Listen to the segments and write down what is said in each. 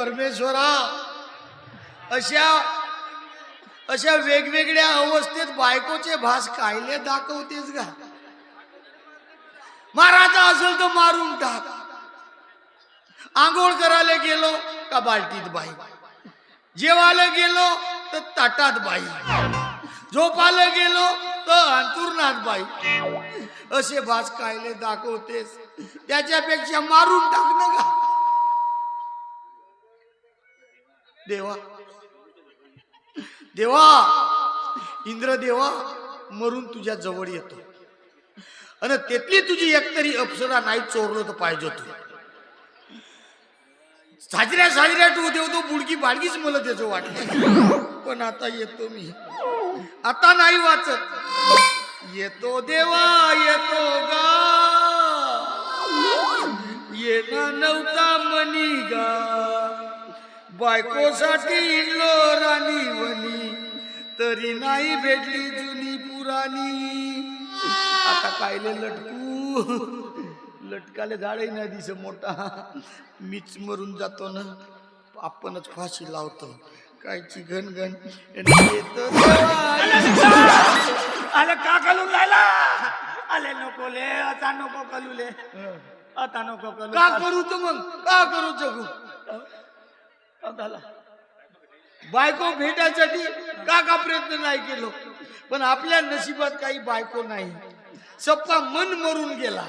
परमेश्वरा अशा अशा वेगवेगळ्या अवस्थेत बायकोचे भास कायले दाखवतेस का मारायचा असेल तर मारून टाक. आंघोळ करायला गेलो का बालटीत बाई? जेवायला गेलो तर ताटात बाई. झोपायला गेलो तर अंतुरणात बाई. असे भास कायले दाखवतेस. त्याच्यापेक्षा मारून टाक ना का देवा. देवा. इंद्र देवा मरून तुझ्या जवळ येतो. आणि तेथली तुझी एकतरी अप्सरा नाही चोरलं तर पाहिजे तू. साजऱ्या साजऱ्या तू देवतो बुडकी बाडकीच मला त्याचं वाटलं. पण आता येतो मी. आता नाही वाचत. येतो देवा येतो गा. येणार नव्हता मनी गा. बायकोसाठी इल्लो राणी वनी तरी नाही भेटली जुनी पुराणी. आता कायले लटकू. लटकाले झाडही नाही दिस मोठा. मीच मरून जातो ना. आपणच फाशी लावतो. कायची घन घन येतो अरे का कलून राहिला? अरे नको ले आता नको कलू ले. आता नको कलू. का करू तर मग? का करू जगू? बायको भेटायसाठी का का प्रयत्न नाही केलो? पण आपल्या नशिबात काही बायको नाही. सप्पा मन मरून गेला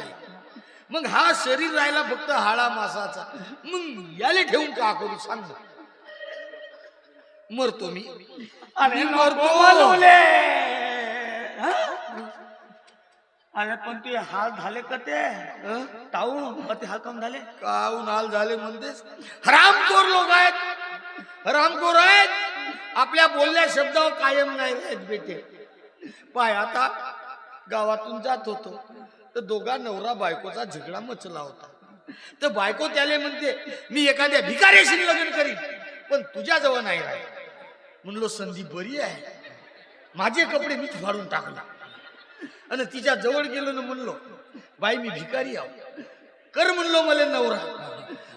मग हा शरीर राहिला फक्त हाडा मासाचा. मग याले ठेवून का करू सांग. मरतो मी. नको मरतो. अरे पण ते हाल झाले का ते? हं? ते हाल काम झाले? काऊन हाल झाले म्हणतेस? हरामखोर लोक आहेत. हरामखोर आहेत. आपल्या बोलल्या शब्दावर कायम नाही राहत बेटे. पाय आता गावातून जात होतो. तर दोघा नवरा बायकोचा झगडा मचला होता. तर बायको त्याले म्हणते मी एखाद्या भिकाऱ्याशी लग्न करीन पण तुझ्याजवळ नाही राहील म्हणलो संधी बरी आहे. माझे कपडे मीच फाडून टाकला आणि तिच्या जवळ गेलो ना म्हणलो बाई मी भिकारी आहो. कर म्हणलो मला नवरा.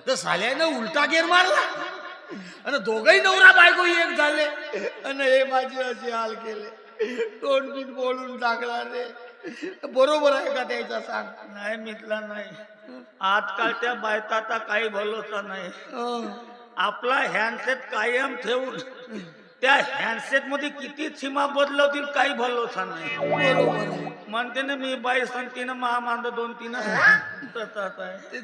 तर साल्यानं उलटा गेर मारला. आणि दोघही नवरा बायको एक झाले. आणि हे माझे असे हाल केले. तोंड बीट बोलून टाकला रे. बरोबर आहे का त्याचा सांग? नाही मिटला नाही. आजकाल त्या बायताचा काही भरोसा नाही. अं, आपला हँडसेट कायम ठेवून त्या हँडसेटमध्ये किती सीमा बदलवतील काही भरोसा नाही. बरोबर म्हणते ना मी बाई संतीनं महामांद दोन तीन. तसंच आहे. ते